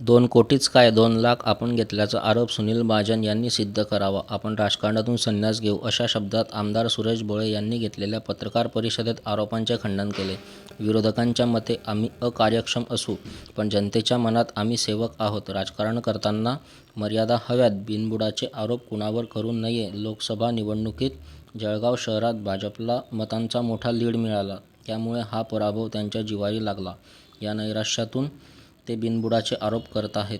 दोन कोटीच काय दोन लाख आपण घेतल्याचा आरोप सुनील महाजन यांनी सिद्ध करावा. आपण राजकारणातून संन्यास घेऊ अशा शब्दात आमदार सुरेश भोळे यांनी घेतलेल्या पत्रकार परिषदेत आरोपांचे खंडन केले. विरोधकांच्या मते आम्ही अकार्यक्षम असू पण जनतेच्या मनात आम्ही सेवक आहोत. राजकारण करताना मर्यादा हव्यात बिनबुडाचे आरोप कुणावर करू नये. लोकसभा निवडणुकीत जळगाव शहरात भाजपला मतांचा मोठा लीड मिळाला. त्यामुळे हा पराभव त्यांच्या जिव्हारी लागला. या नैराश्यातून ते बिनबुडाचे आरोप करत आहेत.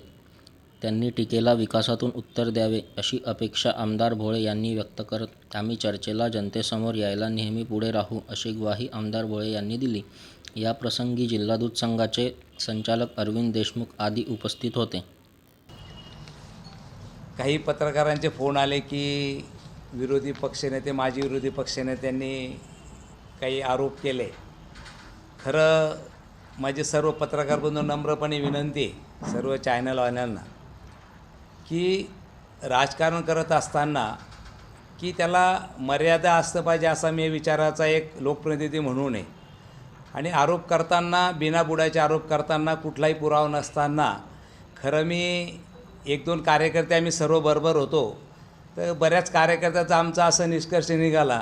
त्यांनी टीकेला विकासातून उत्तर द्यावे अशी अपेक्षा आमदार भोळे यांनी व्यक्त करत आम्ही चर्चेला जनतेसमोर यायला नेहमी पुढे राहू अशी ग्वाही आमदार भोळे यांनी दिली. या प्रसंगी जिल्हा दूध संघाचे संचालक अरविंद देशमुख आदी उपस्थित होते. काही पत्रकारांचे फोन आले की विरोधी पक्षनेते माजी विरोधी पक्षनेत्यांनी काही आरोप केले. खरं माझे सर्व पत्रकार बंधू नम्रपणे विनंती आहे सर्व चॅनलवाल्यांना की राजकारण करत असताना की त्याला मर्यादा असतं पाहिजे असा मी विचाराचा एक लोकप्रतिनिधी म्हणून आहे आणि आरोप करताना बिनाबुडाचे आरोप करताना कुठलाही पुरावा नसताना खरं मी एक दोन कार्यकर्ते आम्ही सर्व बरोबर होतो. तर बऱ्याच कार्यकर्त्याचा आमचा असं निष्कर्ष निघाला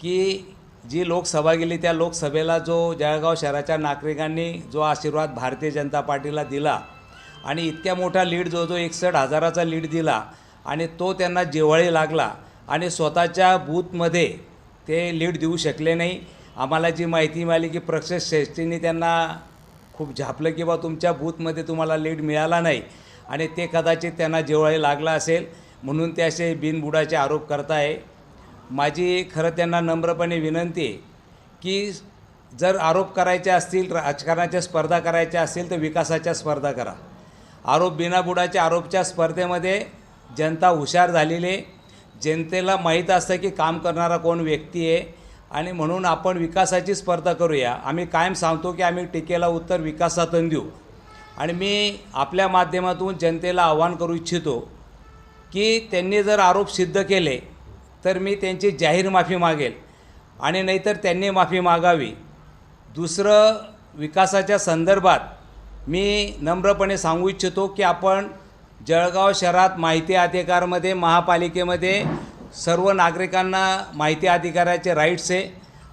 की जी लोकसभा गेली त्या लोकसभेला जो जळगाव शहराच्या नागरिकांनी जो आशीर्वाद भारतीय जनता पार्टीला दिला आणि इतक्या मोठा लीड जो जो एकसष्ट हजाराचा लीड दिला आणि तो त्यांना जिव्हाळी लागला आणि स्वतःच्या बूथमध्ये ते लीड देऊ शकले नाही. आम्हाला जी माहिती मिळाली की प्रक्षेस श्रेष्ठींनी त्यांना खूप झापलं की बा तुमच्या बूथमध्ये तुम्हाला लीड मिळाला नाही आणि ते कदाचित त्यांना जिव्हाळी लागला असेल म्हणून ते असे बिनबुडाचे आरोप करताय. माझी खरं त्यांना नम्रपणे विनंती आहे की जर आरोप करायचे असतील राजकारणाच्या स्पर्धा करायच्या असतील तर विकासाच्या स्पर्धा करा. आरोप बिनाबुडाच्या आरोपच्या स्पर्धेमध्ये जनता हुशार झालेली आहे. जनतेला माहीत असतं की काम करणारा कोण व्यक्ती आहे आणि म्हणून आपण विकासाची स्पर्धा करूया. आम्ही कायम सांगतो की आम्ही टीकेला उत्तर विकासातून देऊ. आणि मी आपल्या माध्यमातून जनतेला आव्हान करू इच्छितो की त्यांनी जर आरोप सिद्ध केले तर मी त्यांची जाहीर माफी मागेल आणि नाहीतर त्यांनी माफी मागावी. दुसरं विकासाच्या संदर्भात मी नम्रपणे सांगू इच्छितो की आपण जळगाव शहरात माहिती अधिकारमध्ये महापालिकेमध्ये सर्व नागरिकांना माहिती अधिकाराचे राईट्स आहे.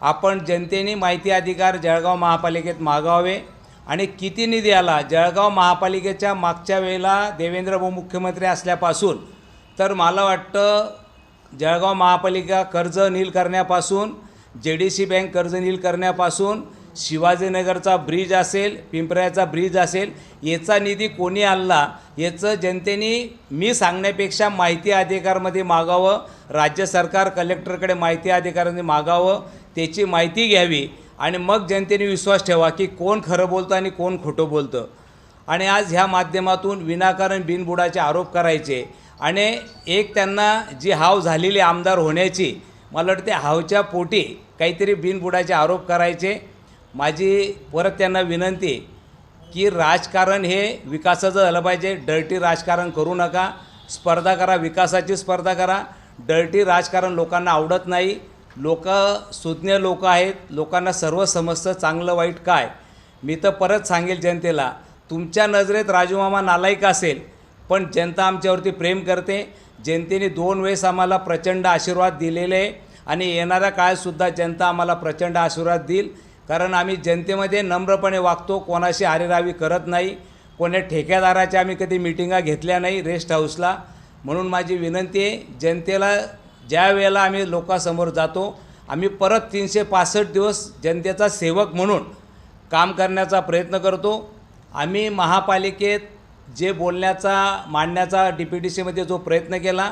आपण जनतेने माहिती अधिकार जळगाव महापालिकेत मागावे आणि किती निधी आला? जळगाव महापालिकेच्या मागच्या वेळेला देवेंद्र भाऊ मुख्यमंत्री असल्यापासून तर मला वाटतं जळगाव महापालिका कर्ज नील करण्यापासून जे डी सी बँक कर्ज नील करण्यापासून शिवाजीनगरचा ब्रिज असेल पिंपऱ्याचा ब्रिज असेल याचा निधी कोणी आणला याचं जनतेने मी सांगण्यापेक्षा माहिती अधिकारमध्ये मागावं राज्य सरकार कलेक्टरकडे माहिती अधिकाराने मागावं त्याची माहिती घ्यावी आणि मग जनतेने विश्वास ठेवा की कोण खरं बोलतं आणि कोण खोटं बोलतं. आणि आज ह्या माध्यमातून विनाकारण बिनबुडाचे आरोप करायचे. आणि एक त्यांना जी हाव झालेली आमदार होण्याची मला वाटते हावच्या पोटी काहीतरी बिनबुडाचे आरोप करायचे. माझी परत त्यांना विनंती की राजकारण हे विकासाचं झालं पाहिजे. डर्टी राजकारण करू नका. स्पर्धा करा. विकासाची स्पर्धा करा. डर्टी राजकारण लोकांना आवडत नाही. लोक सुज्ञ लोक आहेत. लोकांना सर्व समजतं चांगलं वाईट काय. मी तर परत सांगेल जनतेला तुमच्या नजरेत राजूमामा नालायक असेल पण जनता आमच्यावरती प्रेम करते. जनतेने दोन वेळेस आम्हाला प्रचंड आशीर्वाद दिलेले आहे. आणि येणाऱ्या काळातसुद्धा जनता आम्हाला प्रचंड आशीर्वाद देईल. कारण आम्ही जनतेमध्ये नम्रपणे वागतो. कोणाशी आरेरावी करत नाही. कोण्या ठेकेदाराच्या आम्ही कधी मिटिंगा घेतल्या नाही रेस्ट हाऊसला. म्हणून माझी विनंती आहे जनतेला ज्या वेळेला आम्ही लोकांसमोर जातो आम्ही परत तीनशे पासष्ट दिवस जनतेचा सेवक म्हणून काम करण्याचा प्रयत्न करतो. आम्ही महापालिकेत जे बोलण्याचा मांडण्याचा डी पी डी सीमध्ये जो प्रयत्न केला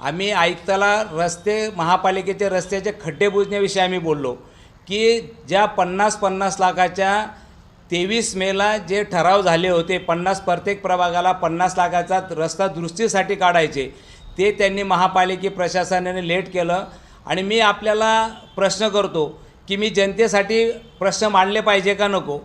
आम्ही आयुक्ताला रस्ते महापालिकेचे रस्त्याचे खड्डे बुजण्याविषयी आम्ही बोललो की ज्या पन्नास पन्नास लाखाच्या तेवीस मेला जे ठराव झाले होते पन्नास प्रत्येक प्रभागाला पन्नास लाखाचा रस्ता दुरुस्तीसाठी काढायचे ते त्यांनी महापालिके प्रशासनाने लेट केलं. आणि मी आपल्याला प्रश्न करतो की मी जनतेसाठी प्रश्न मांडले पाहिजे का नको?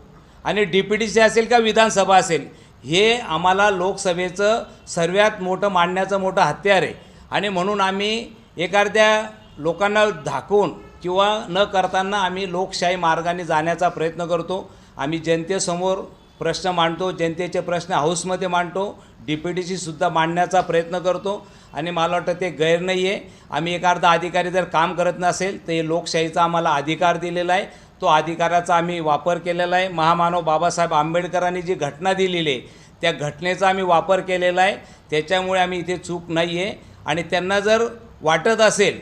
आणि डी पी डी सी असेल का विधानसभा असेल? हे आम्हाला लोकसभेचं सर्वात मोठं मांडण्याचं मोठं हत्यार आहे. आणि म्हणून आम्ही एखाद्या लोकांना धाकून किंवा न करताना आम्ही लोकशाही मार्गाने जाण्याचा प्रयत्न करतो. आम्ही जनतेसमोर प्रश्न मांडतो जनतेचे प्रश्न हाऊसमध्ये मांडतो डी पी सुद्धा मांडण्याचा प्रयत्न करतो. आणि मला वाटतं ते गैर नाही आहे आम्ही एखादा अधिकारी जर काम करत नसेल तर हे लोकशाहीचा आम्हाला अधिकार दिलेला आहे. तो अधिकाराचा आम्ही वापर केलेला आहे. महामानव बाबासाहेब आंबेडकरांनी जी घटना दिलेली आहे त्या घटनेचा आम्ही वापर केलेला आहे. त्याच्यामुळे आम्ही इथे चूक नाही आहे आणि त्यांना जर वाटत असेल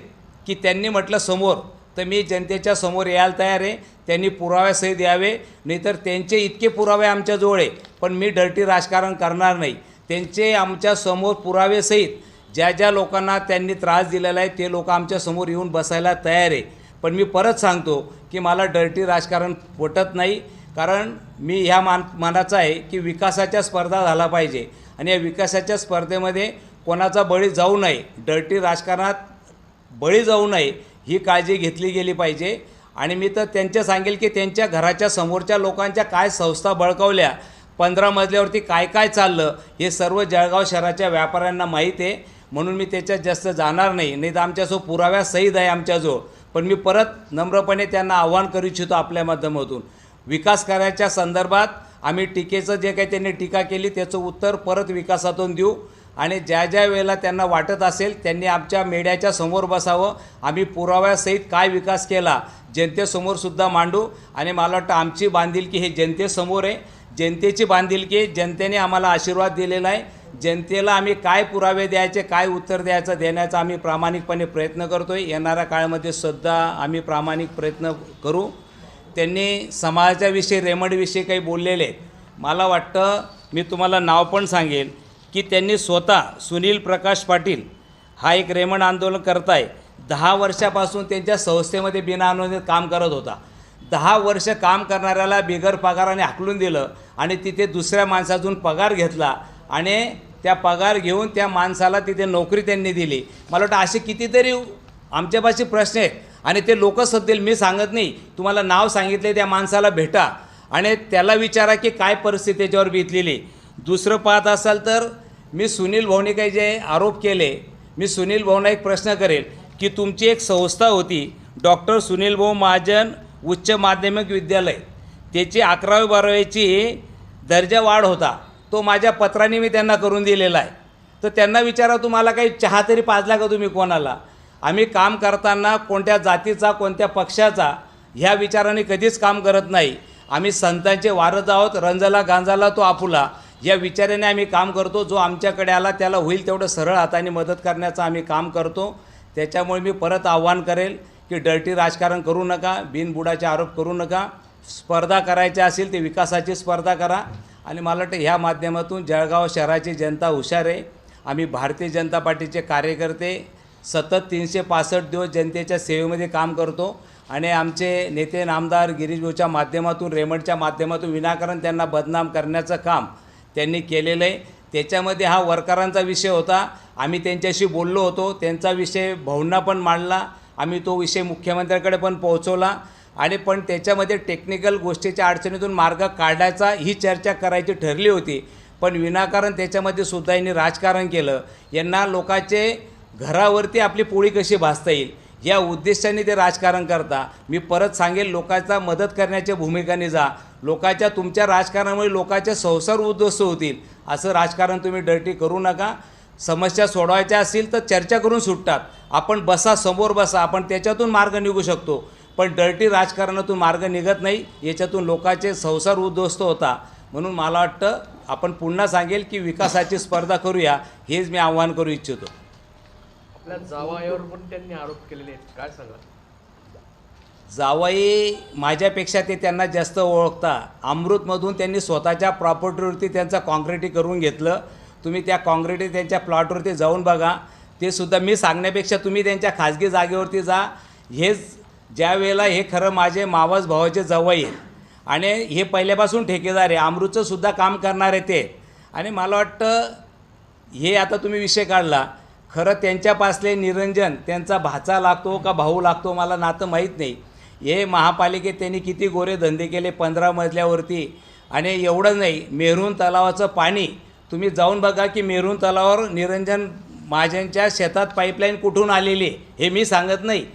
की त्यांनी म्हटलं समोर तर मी जनतेच्या समोर यायला तयार आहे. त्यांनी पुराव्यासहित यावे नाहीतर त्यांचे इतके पुरावे आमच्याजवळ आहे. पण मी डर्टी राजकारण करणार नाही. त्यांचे आमच्यासमोर पुरावेसहित ज्या ज्या लोकांना त्यांनी त्रास दिलेला आहे ते लोक आमच्यासमोर येऊन बसायला तयार आहे. पण मी परत सांगतो की मला डर्टी राजकारण पटत नाही. कारण मी ह्या मान मानाचा आहे की विकासाच्या स्पर्धा झाला पाहिजे. आणि या विकासाच्या स्पर्धेमध्ये कोणाचा बळी जाऊ नये. डर्टी राजकारणात बळी जाऊ नये ही काळजी घेतली गेली पाहिजे. आणि मी तर त्यांच्या सांगेल की त्यांच्या घराच्या समोरच्या लोकांच्या काय संस्था बळकावल्या. पंधरा मजल्यावरती काय काय चाललं हे सर्व जळगाव शहराच्या व्यापाऱ्यांना माहीत आहे. म्हणून मी त्याच्यात जास्त जाणार नाही. नाही तर आमच्याजवळ पुराव्या सहीद आहे आमच्याजवळ. पण मी परत नम्रपणे त्यांना आव्हान करू इच्छितो आपल्या माध्यमातून. विकास करायच्या संदर्भात आम्ही टीकेचं जे काही त्यांनी टीका केली त्याचं उत्तर परत विकासातून देऊ आणि ज्या ज्या वेळेला त्यांना वाटत असेल त्यांनी आमच्या मेड्याच्या समोर बसावं. आम्ही पुराव्यासहित काय विकास केला जनतेसमोरसुद्धा मांडू आणि मला वाटतं आमची बांधिलकी हे जनतेसमोर आहे. जनतेची बांधिलकी जनतेने आम्हाला आशीर्वाद दिलेला आहे. जनतेला आम्ही काय पुरावे द्यायचे काय उत्तर द्यायचं देण्याचा आम्ही प्रामाणिकपणे प्रयत्न करतो आहे येणाऱ्या काळामध्ये सुद्धा आम्ही प्रामाणिक प्रयत्न करू. त्यांनी समाजाविषयी रेमंडविषयी रेमडविषयी काही बोललेले आहेत. मला वाटतं मी तुम्हाला नाव पण सांगेल की त्यांनी स्वतः सुनील प्रकाश पाटील हा एक रेमंड आंदोलन करताय. दहा वर्षापासून त्यांच्या संस्थेमध्ये बिनाअनुदानित काम करत होता. दहा वर्ष काम करणाऱ्याला बिगर पगाराने हाकलून दिलं आणि तिथे दुसऱ्या माणसातून पगार घेतला आणि त्या पगार घेऊन त्या माणसाला तिथे नोकरी त्यांनी दिली. मला वाटतं असे कितीतरी आमच्यापाशी प्रश्न आहेत. आणि ते लोक सध्या मी सांगत नाही. तुम्हाला नाव सांगितले त्या माणसाला भेटा. आणि त्याला विचारा की काय परिस्थिती त्याच्यावर बितलेली दुसरं पाहत असाल तर मी सुनील भाऊने काही जे आरोप केले मी सुनील भाऊंना एक प्रश्न करेल की तुमची एक संस्था होती डॉक्टर सुनील भाऊ महाजन उच्च माध्यमिक विद्यालय. त्याची अकरावी बारावीची दर्जा वाढ होता. तो माझ्या पत्राने मी त्यांना करून दिलेला आहे. तर त्यांना विचारा तुम्हाला काही चहा तरी पाजला का तुम्ही कोणाला? आम्ही काम करताना कोणत्या जातीचा कोणत्या पक्षाचा ह्या विचाराने कधीच काम करत नाही. आम्ही संतांचे वारस आहोत रंजला गांजाला तो आपुला. या विचाराने आम्ही काम करतो जो आमच्याकडे आला त्याला होईल तेवढं सरळ हाताने मदत करण्याचं आम्ही काम करतो. त्याच्यामुळे मी परत आव्हान करेल की डर्टी राजकारण करू नका बिनबुडाचे आरोप करू नका. स्पर्धा करायच्या असेल ते विकासाची स्पर्धा करा. आणि मला वाटतं ह्या माध्यमातून जळगाव शहराची जनता हुशार आहे. आम्ही भारतीय जनता पार्टीचे कार्यकर्ते सतत तीनशे पासष्ट दिवस जनतेच्या सेवेमध्ये काम करतो. आणि आमचे नेते नामदार गिरीशभाऊच्या माध्यमातून रेमंडच्या माध्यमातून विनाकारण त्यांना बदनाम करण्याचं काम त्यांनी केलेलं आहे. त्याच्यामध्ये हा वर्करांचा विषय होता. आम्ही त्यांच्याशी बोललो होतो. त्यांचा विषय भाऊंना पण मांडला. आम्ही तो विषय मुख्यमंत्र्याकडे पण पोहोचवला. आणि पण त्याच्यामध्ये टेक्निकल गोष्टीच्या अडचणीतून मार्ग काढायचा ही चर्चा करायची ठरली होती. पण विनाकारण त्याच्यामध्ये सुद्धा यांनी राजकारण केलं. यांना लोकांचे घरावरती आपली पोळी कशी भासता येईल? या उद्देशाने ते राजकारण करता. मी परत सांगेल लोकांचा मदत करण्याच्या भूमिकाने जा. लोकांच्या तुमच्या राजकारणामुळे लोकांचे संसार उद्ध्वस्त होतील. असं राजकारण तुम्ही डर्टी करू नका. समस्या सोडवायच्या असतील तर चर्चा करून सुटतात. आपण बसा समोर बसा. आपण त्याच्यातून मार्ग निघू शकतो. पण डर्टी राजकारणातून मार्ग निघत नाही. याच्यातून लोकांचे संसार उद्ध्वस्त होता. म्हणून मला वाटतं आपण पुन्हा सांगेल की विकासाची स्पर्धा करूया हेच मी आव्हान करू इच्छितो. आपल्या जावयावर पण त्यांनी आरोप केलेले आहेत. काय सांगा जावई माझ्यापेक्षा ते त्यांना जास्त ओळखता. अमृतमधून त्यांनी स्वतःच्या प्रॉपर्टीवरती त्यांचं कॉन्क्रिटी करून घेतलं. तुम्ही त्या कॉन्क्रिटी त्यांच्या प्लॉटवरती जाऊन बघा. ते सुद्धा मी सांगण्यापेक्षा तुम्ही त्यांच्या खाजगी जागेवरती जा. हेच ज्या वेळेला हे खरं माझे मावस भावाचे जवळ येईल. आणि हे पहिल्यापासून ठेकेदार आहे अमृतसुद्धा काम काम करणारे ते. आणि मला वाटतं हे आता तुम्ही विषय काढला. खरं त्यांच्यापासले निरंजन त्यांचा भाचा लागतो का भाऊ लागतो मला नातं माहीत नाही. हे महापालिकेत त्यांनी किती गोरे धंदे केले पंधरा मजल्यावरती. आणि एवढं नाही मेहरून तलावाचं पाणी तुम्ही जाऊन बघा की मेहरून तलावावर निरंजन माझ्यांच्या शेतात पाईपलाईन कुठून आलेली हे मी सांगत नाही.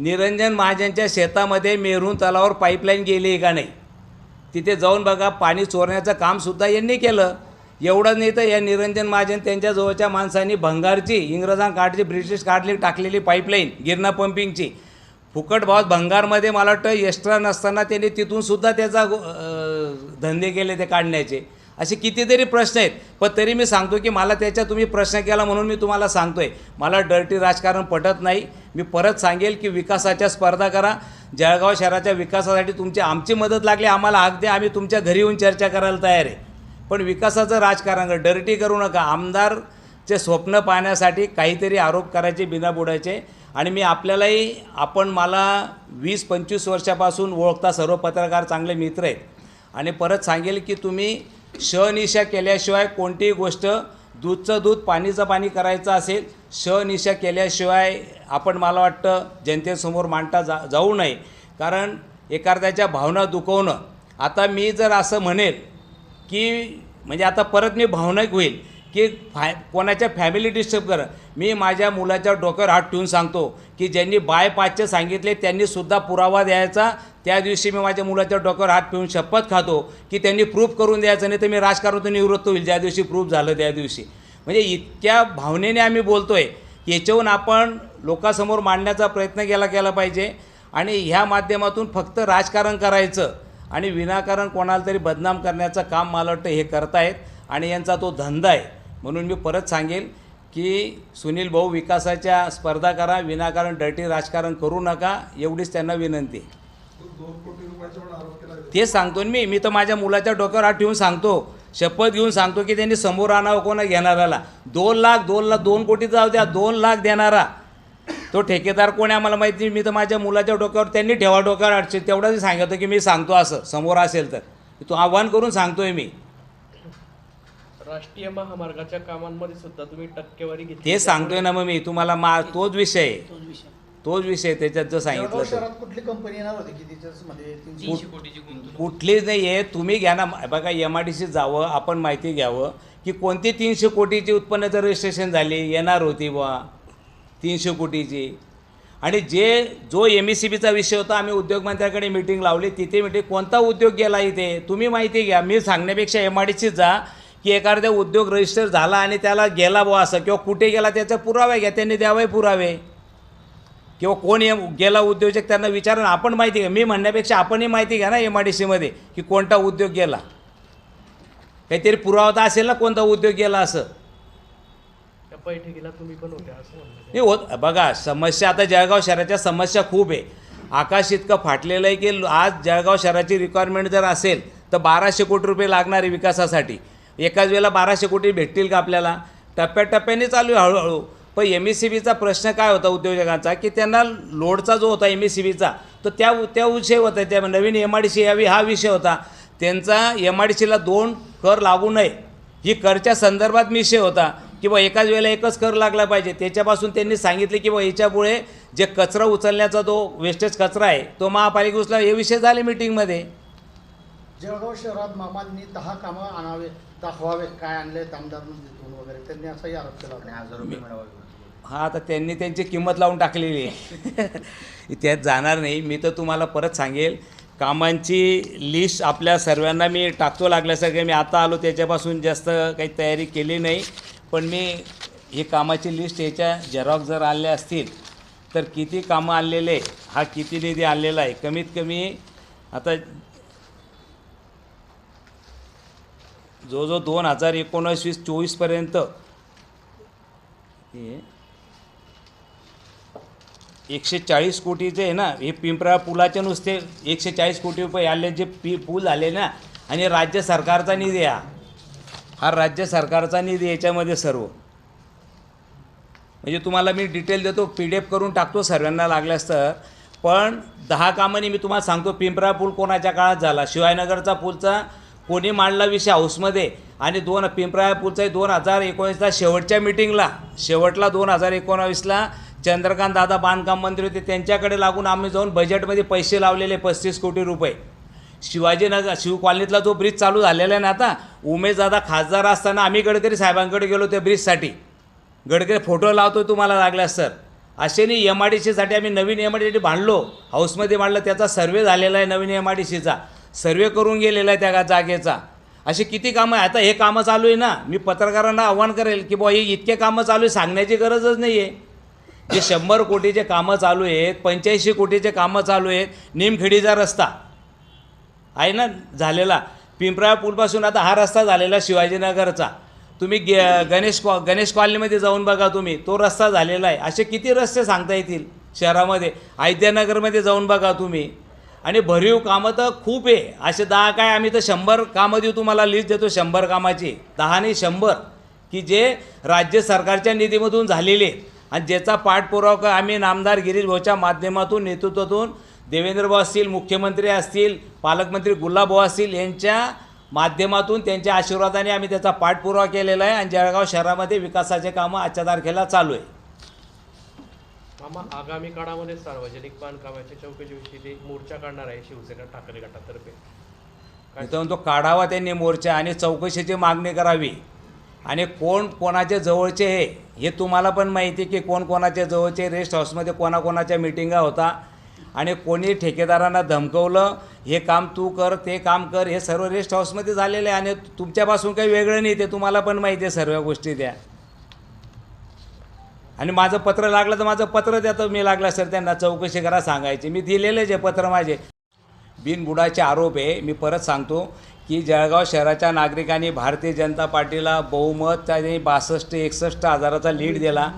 निरंजन महाजनच्या शेतामध्ये मेरून तलावर पाईपलाईन गेली आहे का नाही? तिथे जाऊन बघा पाणी चोरण्याचं कामसुद्धा यांनी केलं. एवढंच नाही तर या निरंजन महाजन त्यांच्या जवळच्या माणसांनी भंगारची इंग्रजांकाठची ब्रिटिश काढली टाकलेली पाईपलाईन गिरणा पंपिंगची फुकट भावात भंगारमध्ये मला वाटतं एक्स्ट्रा नसताना त्यांनी तिथूनसुद्धा त्याचा धंदे केले ते काढण्याचे. असे कितीतरी प्रश्न आहेत. पण तरी मी सांगतो की मला त्याच्या तुम्ही प्रश्न केला म्हणून मी तुम्हाला सांगतो आहे मला डर्टी राजकारण पटत नाही. मी परत सांगेल की विकासाच्या स्पर्धा करा. जळगाव शहराच्या विकासासाठी तुमची आमची मदत लागली आम्हाला हाक द्या आम्ही तुमच्या घरी येऊन चर्चा करायला तयार आहे. पण विकासाचं राजकारण डर्टी करू नका. आमदारचे स्वप्न पाहण्यासाठी काहीतरी आरोप करायचे बिना बुडायचे आणि मी आपल्यालाही आपण मला वीस पंचवीस वर्षापासून ओळखता सर्व पत्रकार चांगले मित्र आहेत. आणि परत सांगेल की तुम्ही शनिशा केल्याशिवाय कोणतीही गोष्ट दूधचं दूध पाणीचं पाणी करायचं असेल शनिशा केल्याशिवाय आपण मला वाटतं जनतेसमोर मांडता जा जाऊ नये. कारण एखाद्याच्या भावना दुखवणं आता मी जर असं म्हणेल की म्हणजे आता परत मी भावनिक होईल की फॅ कोणाच्या फॅमिली डिस्टर्ब कर. मी माझ्या मुलाच्या डोक्यावर हात ठेवून सांगतो की ज्यांनी बाय पाचचे सांगितले त्यांनीसुद्धा पुरावा द्यायचा. त्या दिवशी मी माझ्या मुलाच्या डोक्यावर हात ठेवून शपथ खातो की त्यांनी प्रूफ करून द्यायचं नाही तर मी राजकारणातून निवृत्त होईल. ज्या दिवशी प्रूफ झालं त्या दिवशी. म्हणजे इतक्या भावनेने आम्ही बोलतो आहे याच्याहून आपण लोकांसमोर मांडण्याचा प्रयत्न केला केला पाहिजे. आणि ह्या माध्यमातून फक्त राजकारण करायचं आणि विनाकारण कोणाला तरी बदनाम करण्याचं काम मला वाटतं हे करतायत. आणि यांचा तो धंदा आहे. म्हणून मी परत सांगेल की सुनील भाऊ विकासाच्या स्पर्धा करा विनाकारण डर्टी राजकारण करू नका एवढीच त्यांना विनंती. आहे. तेच सांगतो मी मी तर माझ्या मुलाच्या डोक्यावर हात ठेवून सांगतो. शपथ घेऊन सांगतो की त्यांनी समोर आणावं कोणा घेणाऱ्याला दोन लाख दोन लाख दोन कोटी जाऊ द्या दोन लाख देणारा. तो ठेकेदार कोण आहे मला माहिती मी तर माझ्या मुलाच्या डोक्यावर त्यांनी ठेवा डोक्यावर अडचण तेवढंच सांगतो की मी सांगतो असं. समोर असेल तर. तो आव्हान करून सांगतोय मी. राष्ट्रीय महामार्गाच्या कामांमध्ये सुद्धा तुम्ही टक्केवारी घेतली. ते सांगतोय ना मग मी तुम्हाला मा तोच विषय. आहे तोच विषय त्याच्यात जर सांगितलं जळगाव तर शहरात कुठली कंपनी येणार होती की तिच्यामध्ये तीनशे कुठलीच नाही आहे. तुम्ही घ्या ना. बघा एम आय डी सी जावं आपण माहिती घ्यावं की कोणती तीनशे कोटीची उत्पन्नाचं रजिस्ट्रेशन झाली येणार होती बुवा. तीनशे कोटीची. आणि जे जो एम ई सी बीचा विषय होता आम्ही उद्योगमंत्र्याकडे मिटिंग लावली. तिथे मिटिंग कोणता उद्योग गेला इथे? तुम्ही माहिती घ्या. मी सांगण्यापेक्षा एम आय डी सीत जा की एखाद्या उद्योग रजिस्टर झाला आणि त्याला गेला बुवा असं किंवा कुठे गेला त्याचा पुरावे घ्या त्यांनी द्यावे पुरावे. किंवा कोण गेला उद्योजक त्यांना विचारा ना आपण माहिती घ्या. मी म्हणण्यापेक्षा आपणही माहिती घ्या ना एम आय डी सीमध्ये की कोणता उद्योग गेला. काहीतरी पुरावा तर असेल ना कोणता उद्योग गेला असं. बैठकीला तुम्ही पण होत्या असं म्हणलं नाही होत. बघा समस्या आता जळगाव शहराच्या समस्या खूप आहे. आकाश इतकं फाटलेलं आहे की आज जळगाव शहराची रिक्वायरमेंट जर असेल तर बाराशे कोटी रुपये लागणार आहे विकासासाठी. एकाच वेळेला बाराशे कोटी भेटतील का आपल्याला? टप्प्याटप्प्याने चालू आहे हळूहळू. पण एम एस सी बीचा प्रश्न काय होता उद्योजकांचा? की त्यांना लोडचा जो होता एम एस सी बीचा तर त्या त्या विषय होता त्या नवीन एम आय डी सी यावी हा विषय होता. त्यांचा एम आय डी सीला दोन कर लागू नये ही करच्या संदर्भात विषय होता. की बा एकाच वेळेला एकच कर लागला पाहिजे त्याच्यापासून त्यांनी सांगितले की बा याच्यामुळे जे कचरा उचलण्याचा तो वेस्टेज कचरा आहे तो महापालिका उचला हे विषय झाले मिटिंगमध्ये जळगाव शहरात मामांनी दहा कामं आणावे दाखवावे काय आणले आमदार निधीतून वगैरे. त्यांनी असाही आरोप केला होता. हा आता त्यांनी त्यांची किंमत लावून टाकलेली आहे. त्यात जाणार नाही. मी तर तुम्हाला परत सांगेल कामांची लिस्ट आपल्या सर्वांना मी टाकतो लागल्यासारखं. मी आता आलो त्याच्यापासून जास्त काही तयारी केली नाही. पण मी ही कामाची लिस्ट याच्या झेरॉक्स जर आणले असतील तर किती कामं आणलेले हा किती निधी आणलेला आहे? कमीत कमी आता जो जो दोन हजार एकोणवीस वीस चोवीसपर्यंत हे एकशे चाळीस कोटीचे आहे ना हे पिंपरा पुलाचे नुसते एकशे चाळीस कोटी रुपये आले जे पी पूल आले ना आणि राज्य सरकारचा निधी हा हा राज्य सरकारचा निधी याच्यामध्ये सर्व. म्हणजे तुम्हाला मी डिटेल देतो पी डी एफ करून टाकतो सर्वांना लागल्यास तर पण दहा कामाने मी तुम्हाला सांगतो पिंपरा पूल कोणाच्या काळात झाला? शिवायनगरचा पूलचा कोणी मांडला विषय हाऊसमध्ये? आणि दोन पिंपरापूरचा दोन हजार एकोणीसला शेवटच्या मिटिंगला शेवटला दोन हजार एकोणावीसला चंद्रकांत दादा बांधकाम मंत्री होते. त्यांच्याकडे लागून आम्ही जाऊन बजेटमध्ये पैसे लावलेले पस्तीस कोटी रुपये. शिवाजीनगर शिव कॉलनीतला जो ब्रिज चालू झालेला आहे ना आता उमेश दादा खासदार असताना आम्ही गडकरी साहेबांकडे गेलो त्या ब्रिजसाठी. गडकरी फोटो लावतो तुम्हाला लागल्यास सर. असे नाही एम आय डी सीसाठी आम्ही नवीन एम आय डी सी बांधलो हाऊसमध्ये बांधलं त्याचा सर्वे झालेला आहे नवीन एम आय डी सीचा सर्वे करून गेलेला आहे त्या जागेचा. असे किती कामं आहे आता हे कामं चालू आहे ना. मी पत्रकारांना आव्हान करेल की बुवा हे इतके कामं चालू आहे सांगण्याची गरजच नाही आहे जे शंभर कोटीचे कामं चालू आहेत पंच्याऐंशी कोटीचे कामं चालू आहेत निमखेडीचा रस्ता. आहे ना? झालेला. पिंपरा पूलपासून आता हा रस्ता झालेला शिवाजीनगरचा. तुम्ही गे गणेश कॉ गणेश कॉलनीमध्ये जाऊन बघा तुम्ही. तो रस्ता झालेला आहे. असे किती रस्ते सांगता येतील शहरामध्ये? आयत्यानगरमध्ये जाऊन बघा तुम्ही. आणि भरीव कामं तर खूप आहे. असे दहा काय आम्ही तर शंभर कामं देऊ तुम्हाला लिस्ट देतो शंभर कामाची. दहा आणि शंभर की जे राज्य सरकारच्या निधीमधून झालेले आणि ज्याचा पाठपुरावा आम्ही नामदार गिरीश भाऊच्या माध्यमातून नेतृत्वातून देवेंद्रभाऊ असतील मुख्यमंत्री असतील पालकमंत्री गुलाबभाऊ असतील यांच्या माध्यमातून त्यांच्या आशीर्वादाने आम्ही त्याचा पाठपुरावा केलेला आहे. आणि जळगाव शहरामध्ये विकासाचे कामं आजच्या तारखेला चालू आहे. मामा आगामी काळामध्ये सार्वजनिक बांधकामाच्या चौकशीविषयी जे मोर्चा काढणार आहे शिवसेना ठाकरे गटातर्फे. काय? तो काढावा त्यांनी मोर्चा आणि चौकशीची मागणी करावी. आणि कोण कोणाच्या जवळचे हे हे तुम्हाला पण माहिती आहे की कोण कोणाच्या जवळचे रेस्ट हाऊसमध्ये कोणाकोणाच्या मिटिंगा होता. आणि कोणी ठेकेदारांना धमकवलं हे काम तू कर ते काम कर हे सर्व रेस्ट हाऊसमध्ये झालेलं आहे. आणि तुमच्यापासून काही वेगळं नाही ते तुम्हाला पण माहिती आहे सर्व गोष्टी त्या. आणि माझं पत्र लागलं तर माझं पत्र द्या मी लागलं सर त्यांना चौकशी करा सांगायची. मी दिलेलेच आहे पत्र माझे. बिनबुडाचे आरोप आहे. मी परत सांगतो की जळगाव शहराच्या नागरिकांनी भारतीय जनता पार्टीला बहुमत त्यांनी बासष्ट एकसष्ट हजाराचा लीड दिला.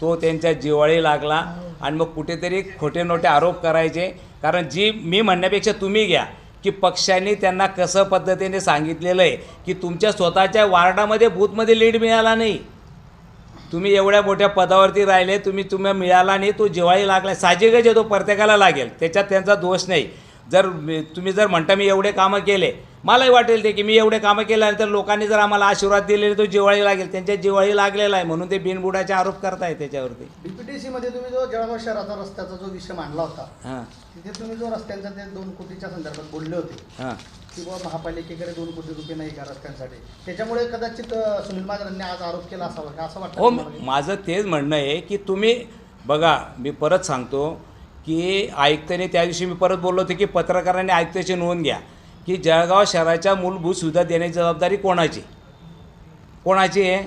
तो त्यांच्या जिवाळी लागला आणि मग कुठेतरी खोटे नोटे आरोप करायचे. कारण जी मी म्हणण्यापेक्षा तुम्ही घ्या की पक्षांनी त्यांना कसं पद्धतीने सांगितलेलं आहे की तुमच्या स्वतःच्या वार्डामध्ये बूथमध्ये लीड मिळाला नाही. तुम्ही एवढ्या मोठ्या पदावरती राहिले तुम्ही तुम्हाला मिळाला नाही तो जिवाळी लागला साहजिकच आहे तो प्रत्येकाला लागेल. त्याच्यात त्यांचा दोष नाही. जर तुम्ही जर म्हणता मी एवढे कामं केले मलाही वाटेल ते की मी एवढे कामं केल्यानंतर लोकांनी जर आम्हाला आशीर्वाद दिलेले तो जिवाळी लागेल. त्यांच्या जिवाळी लागलेला आहे म्हणून ते बिनबुडाचे आरोप करताय त्याच्यावरती. डीपीटीसी मध्ये तुम्ही जो जळगाव शहराचा रस्त्याचा जो विषय मांडला होता हां. तिथे तुम्ही जो रस्त्यांचा ते दोन कोटीच्या संदर्भात बोलले होते की बाबा महापालिकेकडे दोन कोटी रुपये नाही का रस्त्यांसाठी त्याच्यामुळे कदाचित सुनील महाजनांनी आज आरोप केला असावा का? असं वाटतं हो? माझं तेच म्हणणं आहे की तुम्ही बघा मी परत सांगतो की आयुक्ताने त्या दिवशी मी परत बोललो होतो की पत्रकारांनी आयुक्ताची नोंद घ्या की जळगाव शहराच्या मूलभूत सुविधा देण्याची जबाबदारी कोणाची? कोणाची आहे?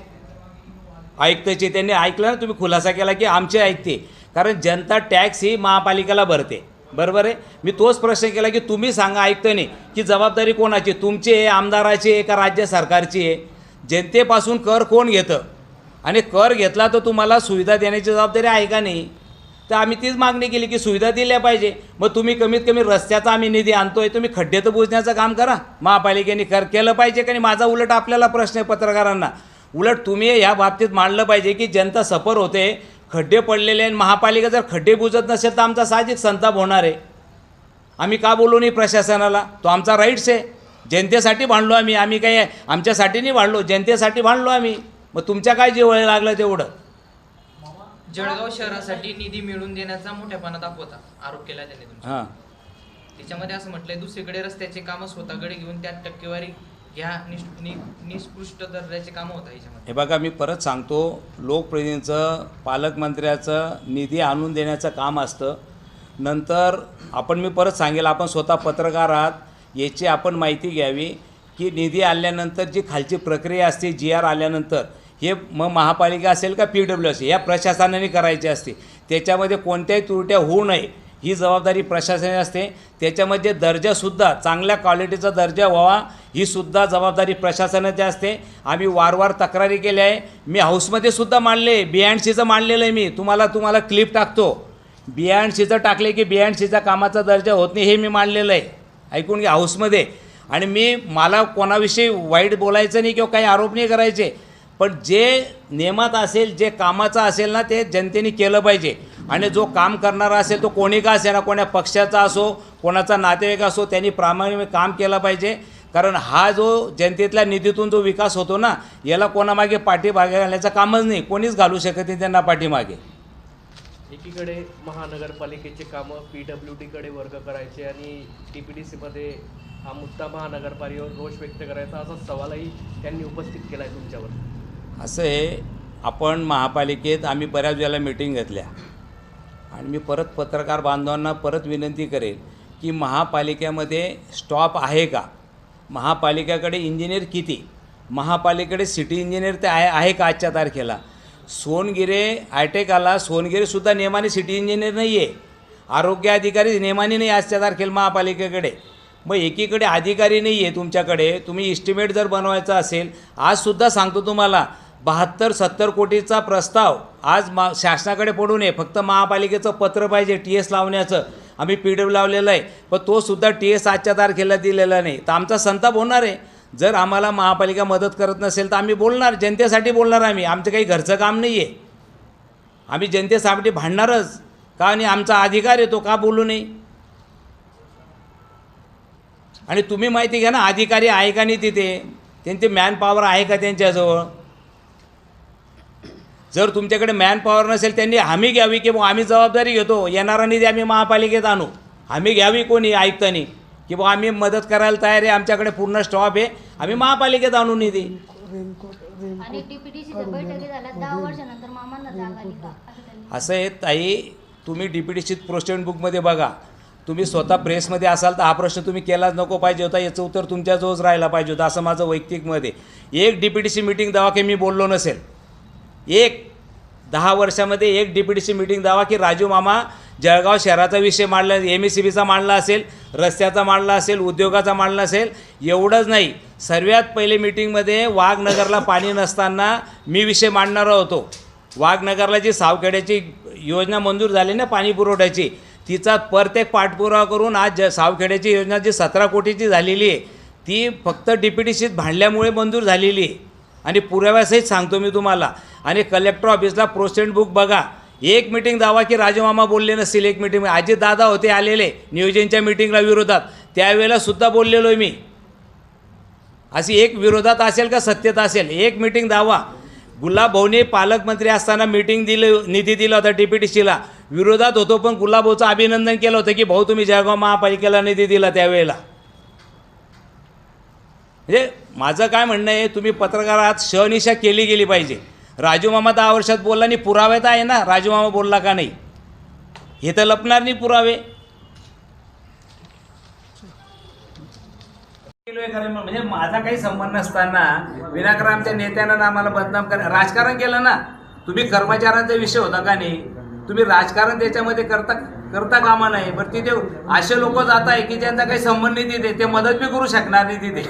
आयुक्ताची. त्यांनी ऐकलं ना तुम्ही खुलासा केला की आमचे ऐकते कारण जनता टॅक्स ही महापालिकेला भरते. बरोबर आहे? मी तोच प्रश्न केला की तुम्ही सांगा आयुक्ताने की जबाबदारी कोणाची? तुमची आहे आमदाराची आहे का राज्य सरकारची आहे? जनतेपासून कर कोण घेतं? आणि कर घेतला तर तुम्हाला सुविधा देण्याची जबाबदारी आहे का नाही? तर आम्ही तीच मागणी केली की सुविधा दिल्या पाहिजे. मग तुम्ही कमीत कमी रस्त्याचा आम्ही निधी आणतो आहे तुम्ही खड्डे तर बुजण्याचं काम करा. महापालिकेने कर केलं पाहिजे का नाही? माझा उलट आपल्याला प्रश्न आहे पत्रकारांना. उलट तुम्ही ह्या बाबतीत मांडलं पाहिजे की जनता सफर होते खड्डे पडलेले आणि महापालिका जर खड्डे बुजत नसेल तर आमचा साहजिक संताप होणार आहे. आम्ही का बोलू नाही प्रशासनाला? तो आमचा राईट्स आहे. जनतेसाठी भांडलो आम्ही. आम्ही काही आमच्यासाठी नाही भांडलो. जनतेसाठी भांडलो आम्ही. मग तुमच्या काय जेवळ लागलं तेवढं? जळगाव शहरासाठी निधी मिळवून देण्याचा मोठेपणा दाखवता आरोप केला त्यांनी हां. त्याच्यामध्ये असं म्हटलंय दुसरीकडे रस्त्याचे कामं स्वतःकडे घेऊन त्यात टक्केवारी या निष्कृष्ट दर्जाचे कामं होता याच्यामध्ये. हे बघा मी परत सांगतो लोकप्रतिनिधींचं पालकमंत्र्याचं निधी आणून देण्याचं काम असतं. नंतर आपण मी परत सांगेल आपण स्वतः पत्रकार आहात याची आपण माहिती घ्यावी की निधी आल्यानंतर जी खालची प्रक्रिया असते जी आर आल्यानंतर हे मग महापालिका असेल का पी डब्ल्यू असेल या प्रशासनाने करायची असते. त्याच्यामध्ये कोणत्याही त्रुट्या होऊ नये. ही जबाबदारी प्रशासनाची असते. त्याच्यामध्ये दर्जासुद्धा चांगल्या क्वालिटीचा दर्जा व्हावा ही सुद्धा जबाबदारी प्रशासनाची असते. आम्ही वारंवार तक्रारी केल्या आहे. मी हाऊसमध्ये सुद्धा मांडले बी सीचं मांडलेलं आहे मी. तुम्हाला तुम्हाला क्लिप टाकतो. बी सीचं टाकले की बी सीचा कामाचा दर्जा होत नाही हे मी मांडलेलं आहे. ऐकून घ्या हाऊसमध्ये. आणि मी मला कोणाविषयी वाईट बोलायचं नाही किंवा काही आरोप नाही करायचे. पण जे नियमात असेल जे कामाचं असेल ना ते जनतेने केलं पाहिजे. आणि जो काम करणारा असेल तो कोणी का असेल ना कोण्या पक्षाचा असो कोणाचा नातेवाईक असो त्यांनी प्रामाणिक काम केलं पाहिजे. कारण हा जो जनतेतल्या निधीतून जो विकास होतो ना याला कोणामागे पाठीमागे घालण्याचं कामच नाही. कोणीच घालू शकत नाही त्यांना पाठीमागे. एकीकडे महानगरपालिकेचे कामं पी डब्ल्यू डीकडे वर्ग करायचे आणि टी पी डी सीमध्ये हा मुद्दा महानगरपालिकेवर रोष व्यक्त करायचा असा सवालही त्यांनी उपस्थित केला आहे तुमच्यावर. असं आहे आपण महापालिकेत आम्ही बऱ्याच वेळेला मिटिंग घेतल्या. आणि मी परत पत्रकार बांधवांना परत विनंती करेल की महापालिकेमध्ये स्टॉप आहे का? महापालिकेकडे इंजिनियर किती? महापालिकेकडे सिटी इंजिनियर ते आहे आहे का आजच्या तारखेला? सोनगिरे आयटेक आला सोनगिरेसुद्धा नेमाने सिटी इंजिनियर नाही आहे आरोग्य अधिकारी नेमाने नाही आजच्या तारखेला महापालिकेकडे. मग एकीकडे अधिकारी नाही आहे तुमच्याकडे. तुम्ही इस्टिमेट जर बनवायचा असेल आजसुद्धा सांगतो तुम्हाला बहात्तर सत्तर कोटीचा प्रस्ताव. आज मा शासनाकडे पडू नये फक्त महापालिकेचं पत्र पाहिजे टी एस लावण्याचं. आम्ही पी डब्ल्यू लावलेलं आहे. पण तो सुद्धा टी एस आजच्या तारखेला दिलेला नाही. तर आमचा संताप होणार आहे. जर आम्हाला महापालिका मदत करत नसेल तर आम्ही बोलणार. जनतेसाठी बोलणार आम्ही. आमचं काही घरचं काम नाही आहे आम्ही जनतेसाठी भांडणारच. का आणि आमचा अधिकार आहे तो का बोलू नये? आणि तुम्ही माहिती घ्या ना अधिकारी आहे का नाही तिथे? त्यांचे मॅन पॉवर आहे का त्यांच्याजवळ? जर तुमच्याकडे मॅन पॉवर नसेल त्यांनी हमी घ्यावी की बुवा आम्ही जबाबदारी घेतो येणारा निधी आम्ही महापालिकेत आणू. हमी घ्यावी कोणी आयुक्तांनी? की बुवा आम्ही मदत करायला तयार आहे आमच्याकडे पूर्ण स्टॉप आहे आम्ही महापालिकेत आणू निधी. का असं आहे ताई तुम्ही डी पी टी सीत प्रोस्टेंट बुकमध्ये बघा. तुम्ही स्वतः प्रेसमध्ये असाल तर हा प्रश्न तुम्ही केलाच नको पाहिजे होता याचं उत्तर तुमच्याजवळच राहायला पाहिजे होतं असं माझं वैयक्तिक मत आहे. एक D P T C meeting दावा की मी बोललो नसेल एक दहा वर्षामध्ये एक D P T C meeting दावा की राजू मामा जळगाव शहराचा विषय मांडला एम एस सी बीचा मांडला असेल रस्त्याचा मांडला असेल उद्योगाचा मांडला असेल एवढंच नाही. सर्वात पहिले मिटिंगमध्ये वाघनगरला पाणी नसताना मी विषय मांडणारा होतो. वाघनगरला जी सावखेड्याची योजना मंजूर झाली ना पाणी पुरवठ्याची तिचा प्रत्येक पाठपुरावा करून आज ज सावखेड्याची योजना जी सतरा कोटीची झालेली आहे ती फक्त डी पी टी सीत भांडल्यामुळे मंजूर झालेली आहे. आणि पुराव्यासहित सांगतो मी तुम्हाला. आणि कलेक्टर ऑफिसला प्रोसेंट बुक बघा. एक मीटिंग दावा की राजमामा बोलले नसतील एक मीटिंग आजी दादा होते आलेले. नियोजनच्या मीटिंगला विरोधात. त्यावेळेला सुद्धा बोललेलो आहे मी. अशी एक विरोधात असेल का सत्यता असेल? एक मीटिंग दावा. गुलाब भाऊने पालकमंत्री असताना मीटिंग दिलं निधी दिला होता डी पी टी सीला विरोधात होतो पण गुलाबभाऊचं अभिनंदन केलं होतं की भाऊ तुम्ही जळगाव महापालिकेला निधी दिला त्यावेळेला. म्हणजे माझं काय म्हणणं आहे तुम्ही पत्रकारात शहनिशा केली गेली पाहिजे. राजू मामा दहा वर्षात बोलला नाही पुरावे तर आहे ना राजू मामा बोलला का नाही? हे तर लपणार नाही पुरावे म्हणजे माझा काही संबंध नसताना विनाकारण आमच्या नेत्यानं ना आम्हाला बदनाम कर राजकारण केलं ना तुम्ही कर्मचाऱ्यांचा विषय होता का नाही? तुम्ही राजकारण त्याच्यामध्ये करता करता कामा नाही बरं तिथे असे लोक जात आहे की ज्यांचा काही संबंध नाही तिथे ते मदत बी करू शकणार नाही तिथे.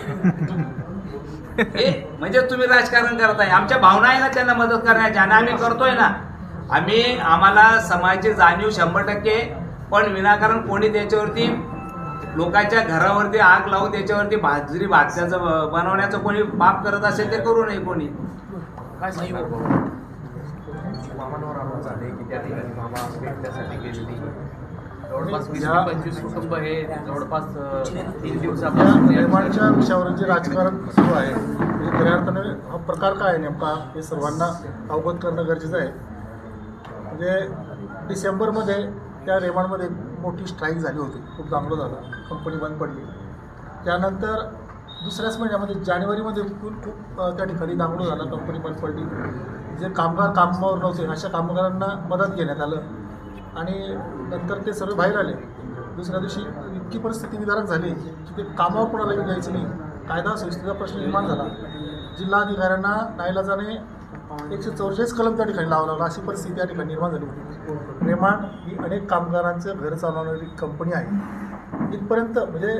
म्हणजे तुम्ही राजकारण करताय आमच्या भावना आहे ना त्यांना मदत करण्याच्या आणि आम्ही करतोय ना. आम्ही आम्हाला समाजाची जाणीव शंभर टक्के पण विनाकारण कोणी त्याच्यावरती लोकांच्या घरावरती आग लावून त्याच्यावरती बाजरी भाजण्याचं बनवण्याचं कोणी पाप करत असेल ते करू नये कोणी. मामांवर आरोप झाले की त्या ठिकाणी मामा भेटण्यासाठी गेलेली. जवळपास पंचवीस कुटुंब हे तीन दिवसापासून निर्माणच्या विषयावर जे राजकारण सुरू आहे म्हणजे खऱ्या अर्थाने हा प्रकार काय आहे नेमका हे सर्वांना अवगत करणं गरजेचं आहे. म्हणजे डिसेंबरमध्ये त्या रेमांडमध्ये मोठी स्ट्राईक झाली होती खूप चांगलं झालं कंपनी बंद पडली. त्यानंतर दुसऱ्याच महिन्यामध्ये जानेवारीमध्ये खूप त्या ठिकाणी दांगडो झाला कंपनी बंद पडली. जे कामगार कामावर नव्हते अशा कामगारांना मदत घेण्यात आलं. आणि नंतर ते सर्व बाहेर आले. दुसऱ्या दिवशी इतकी परिस्थिती विदारक झाली की ते कामावर कोणाला येऊन द्यायचं नाही. कायदा संस्थेचा प्रश्न निर्माण झाला. जिल्हाधिकाऱ्यांना नाईलाजाने एकशे चौवेचाळीस कलम त्या ठिकाणी लावला लागला. अशी परिस्थिती त्या ठिकाणी निर्माण झाली होती. रेमांड ही अनेक कामगारांचं घर चालवणारी कंपनी आहे. इथपर्यंत म्हणजे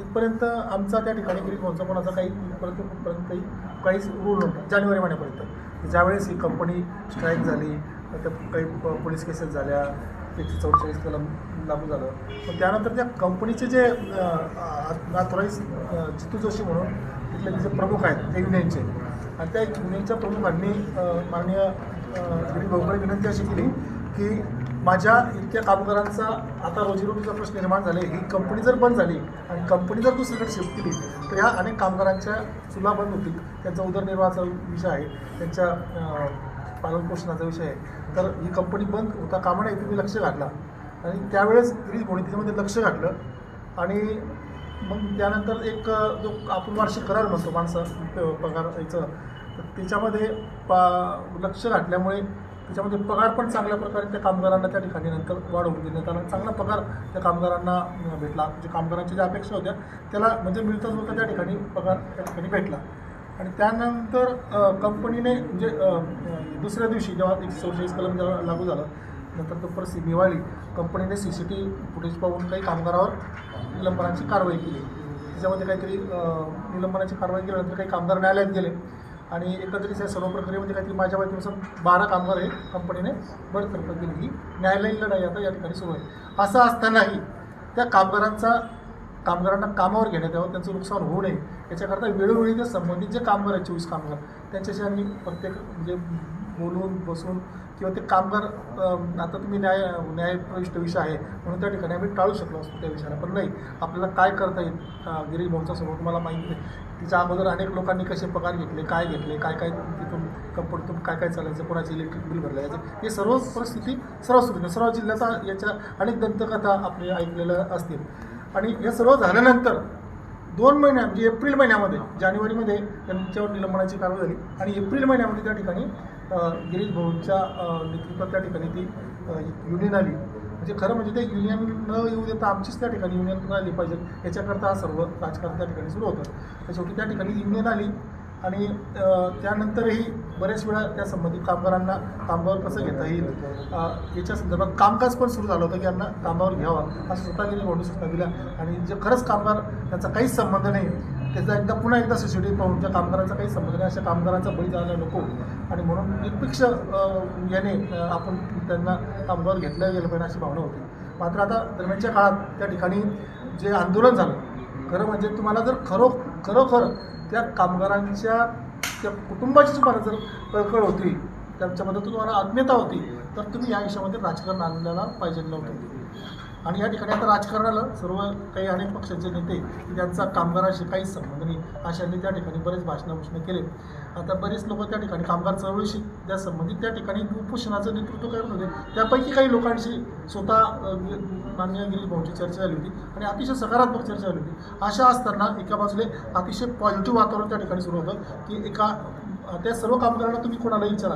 इथपर्यंत आमचा त्या ठिकाणी गिरी कोणाचा काही इथपर्यंत कुठपर्यंत काही काहीच रूल नव्हता. जानेवारी महिन्यापर्यंत. ज्यावेळेस ही कंपनी स्ट्राईक झाली त्या काही प- पोलीस केसेस झाल्या एकशे चौवेचाळीस कलम लागू झालं. पण त्यानंतर त्या कंपनीचे जे नाथराईज जितू जोशी म्हणून तिथले जे प्रमुख आहेत ते युनियनचे. आणि त्या युनियनच्या प्रमुखांनी माननीय अं, गिरी भाऊकडे विनंती अशी केली की माझ्या इतक्या कामगारांचा आता रोजीरोटीचा प्रश्न निर्माण झाले ही कंपनी जर बंद झाली आणि कंपनी जर दुसरीकडे शिफ्ट केली तर ह्या अनेक कामगारांच्या चुला बंद होतील. त्यांचा उदरनिर्वाहाचा विषय आहे. त्यांच्या पालनपोषणाचा विषय आहे. तर ही कंपनी बंद होता कामा नाही मी लक्ष घातला. आणि त्यावेळेस गिरीश होणी त्याच्यामध्ये लक्ष घातलं. आणि मग त्यानंतर एक जो आपण वार्षिक करार म्हणतो माणसं पगार यायचं तर त्याच्यामध्ये पा लक्ष घातल्यामुळे त्याच्यामध्ये पगार पण चांगल्या प्रकारे त्या कामगारांना त्या ठिकाणी नंतर वाढवून देण्यात आला चांगला पगार त्या कामगारांना भेटला. म्हणजे कामगारांच्या ज्या अपेक्षा होत्या त्याला म्हणजे मिळता जुळता त्या ठिकाणी पगार त्या ठिकाणी भेटला. आणि त्यानंतर कंपनीने म्हणजे दुसऱ्या दिवशी जेव्हा एक चौशेचाळीस कलम जेव्हा लागू झालं नंतर तो परिस्थिती निवाळली कंपनीने सी सी टी फुटेज पाहून काही कामगारावर निलंबनाची कारवाई केली. त्याच्यामध्ये काहीतरी निलंबनाची कारवाई केल्यानंतर काही कामगार न्यायालयात गेले. आणि एकत्रित या सर्व प्रक्रियेमध्ये काहीतरी माझ्या माहितीनुसार बारा कामगार हे कंपनीने बडतर्फ केली. ही न्यायालयीन लढाई आता या ठिकाणी सुरू आहे. असं असतानाही त्या कामगारांचा कामगारांना कामावर घेण्यात यावं त्यांचं नुकसान होऊ नये याच्याकरता वेळोवेळी ते संबंधित जे कामगार आहेत चोवीस कामगार त्यांच्याशी आम्ही प्रत्येक म्हणजे बोलून बसून किंवा ते कामगार आता तुम्ही न्याय न्यायप्रविष्ट विषय आहे म्हणून त्या ठिकाणी आम्ही टाळू शकलो असतो त्या विषयाला. पण नाही आपल्याला काय करता येईल गिरीश भाऊचा समोर तुम्हाला माहिती आहे तिच्या अगोदर अनेक लोकांनी कसे पगार घेतले काय घेतले काय काय तिथून कंपनीतून काय काय चालायचं कोणाचे इलेक्ट्रिक बिल भरलं यायचं हे सर्व परिस्थिती सर्व सुरू सर्व जिल्ह्याचा याच्या अनेक दंतकथा आपले ऐकलेल्या असतील. आणि हे सर्व झाल्यानंतर दोन महिन्या म्हणजे एप्रिल महिन्यामध्ये जानेवारीमध्ये त्यांच्यावर निलंबनाची कारवाई झाली. आणि एप्रिल महिन्यामध्ये त्या ठिकाणी गिरीश भाऊंच्या नेतृत्वात त्या ठिकाणी ती युनियन आली. म्हणजे खरं म्हणजे ते युनियन न येऊ देता आमचीच त्या ठिकाणी युनियन आली पाहिजे याच्याकरता हा सर्व राजकारण त्या ठिकाणी सुरू होतं. तर शेवटी त्या ठिकाणी युनियन आली. आणि त्यानंतरही बऱ्याच वेळा त्या संबंधित कामगारांना कामावर कसं घेता येईल याच्या संदर्भात कामकाज पण सुरू झालं होतं की यांना कामावर घ्यावं असं स्वतःगिरी गेली म्हणून सुद्धा दिला. आणि जे खरंच कामगार त्याचा काहीच संबंध नाही. त्याचा एकदा पुन्हा एकदा सोसायटी पाहून त्या कामगारांचा काही संबंध नाही. अशा कामगारांचा बळी जायला नको. आणि म्हणून निरपेक्ष याने आपण त्यांना कामगार घेतलं गेलं पाहिजे अशी भावना होती. मात्र आता दरम्यानच्या काळात त्या ठिकाणी जे आंदोलन झालं खरं म्हणजे तुम्हाला जर खरो खरोखर त्या कामगारांच्या त्या कुटुंबाची तुम्हाला जर कळकळ होती त्यांच्याबद्दल तुम्हाला आत्मीयता होती तर तुम्ही या विषयामध्ये राजकारण आणलेला पाहिजे नव्हतं. आणि या ठिकाणी आता राजकारणाला सर्व काही अनेक पक्षाचे नेते त्यांचा कामगाराशी काहीच संबंध नाही. अशांनी त्या ठिकाणी बरेच भाषणं केले. आता बरेच लोक त्या ठिकाणी कामगार चळवळीशी त्या संबंधित त्या ठिकाणी उपोषणाचं नेतृत्व करत होते. त्यापैकी काही लोकांशी स्वतः मान्य माननीय गिरीश चर्चा झाली होती आणि अतिशय सकारात्मक चर्चा झाली होती. अशा असताना एका बाजूले अतिशय पॉझिटिव्ह वातावरण त्या ठिकाणी सुरू होतं की एका त्या सर्व कामगारांना तुम्ही कोणालाही विचारा.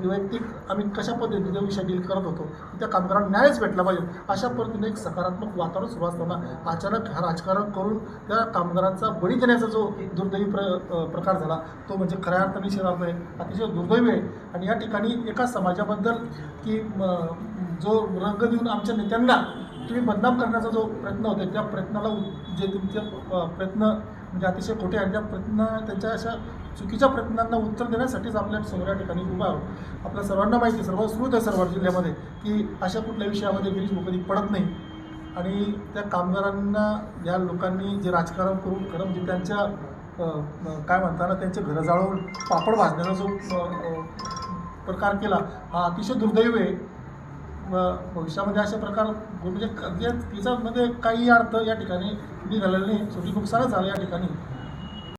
वैयक्तिक आम्ही कशा पद्धतीने विषय डील करत होतो त्या कामगारांना न्यायच भेटला पाहिजे. अशा पद्धतीने एक सकारात्मक वातावरण सुरू असताना अचानक हा राजकारण करून त्या कामगारांचा बळी देण्याचा जो दुर्दैवी प्र प्रकार झाला तो म्हणजे खऱ्या अर्थाने शहरात आहे. अतिशय दुर्दैवी आहे. आणि या ठिकाणी एका समाजाबद्दल की जो रंग देऊन आमच्या नेत्यांना तुम्ही बदनाम करण्याचा जो प्रयत्न होते त्या प्रयत्नाला जे तुमचे प्रयत्न म्हणजे अतिशय खोटे आहेत त्या प्रयत्न त्यांच्या अशा चुकीच्या प्रयत्नांना उत्तर देण्यासाठीच आपल्यासमोर या ठिकाणी उभा आहोत. आपल्या सर्वांना माहिती आहे सर्व स्मृत आहे सर्व जिल्ह्यामध्ये की अशा कुठल्या विषयामध्ये गिरीश भाऊ पडत नाही. आणि त्या कामगारांना या लोकांनी जे राजकारण करून खरं म्हणजे त्यांच्या काय म्हणताना त्यांचे घरं जाळून पापड भाजण्याचा जो प्रकार केला हा अतिशय दुर्दैव आहे. भविष्यामध्ये अशा प्रकार म्हणजे क- तिच्यामध्ये काही अर्थ या ठिकाणी निघालेला नाही. शेवटी नुकसानच झालं या ठिकाणी.